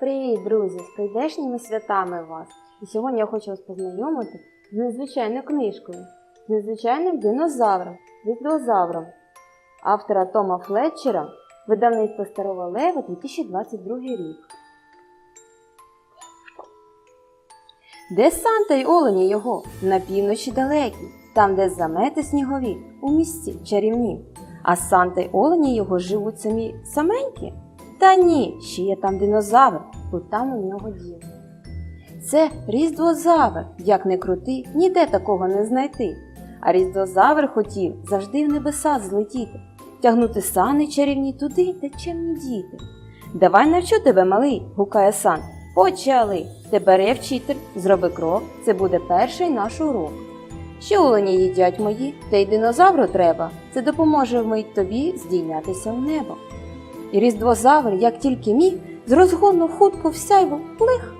Привіт, друзі! З прийдешніми святами вас! І сьогодні я хочу вас познайомити з незвичайною книжкою, з незвичайним динозавром, різдвозавром, автора Тома Флетчера, видавництво Старого Лева 2022 рік. Де Санта й олені його? На півночі далекій, там, де замети снігові, у місті чарівні. А Санта й олені його живуть самі саменькі. Та ні, ще є там динозавр, бо там у нього дім. Це різдвозавр, як не крути, ніде такого не знайти. А різдвозавр хотів завжди в небеса злетіти, тягнути сани чарівні туди, де чемні діти. Давай навчу тебе, малий, гукає сан. Почали. Тепер я вчитель, зроби крок, це буде перший наш урок. Що олені їдять мої, та й динозавру треба, це допоможе вмить тобі здійнятися в небо. І різдвозавр, як тільки міг, з розгону хутко всяйво плих.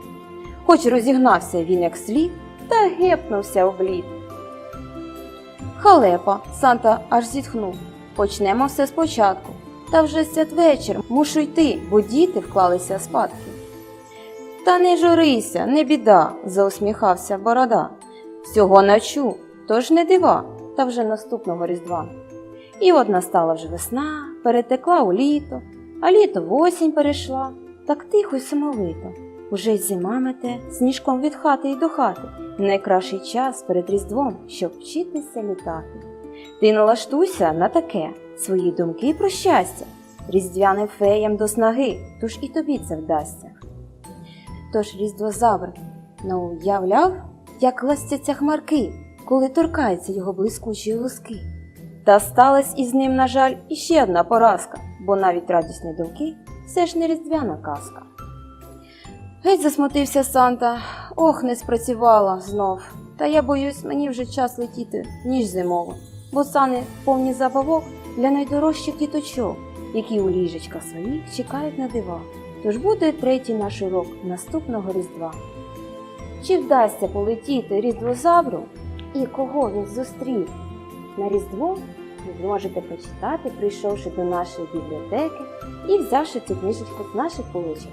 Хоч розігнався він як слід, та гепнувся в блід. Халепа, Санта аж зітхнув. Почнемо все спочатку. Та вже святвечір, мушу йти, бо діти вклалися спадки. Та не журися, не біда, заусміхався борода. Всього навчу, тож не дива, та вже наступного різдва. І от настала вже весна, перетекла у літо, а літо в осінь перейшла, так тихо й самовито. Уже й зима мете, сніжком від хати й до хати. Найкращий час перед Різдвом, щоб вчитися літати. Ти налаштуйся на таке, свої думки про щастя, різдвяним феям до снаги, тож і тобі це вдасться. Тож різдвозавр не уявляв, як ластяться хмарки, коли торкаються його блискучі луски. Та сталась із ним, на жаль, іще одна поразка, бо навіть радісні думки все ж не різдвяна казка. Геть засмутився Санта, ох, не спрацювала знов. Та я боюсь, мені вже час летіти, ніж зимово, бо сани повні забавок для найдорожчих діточок, які у ліжечках своїх чекають на дива. Тож буде третій наш урок наступного Різдва. Чи вдасться полетіти різдвозавру і кого він зустрів? На Різдво ви зможете почитати, прийшовши до нашої бібліотеки і взявши цю книжечку з наших поличок.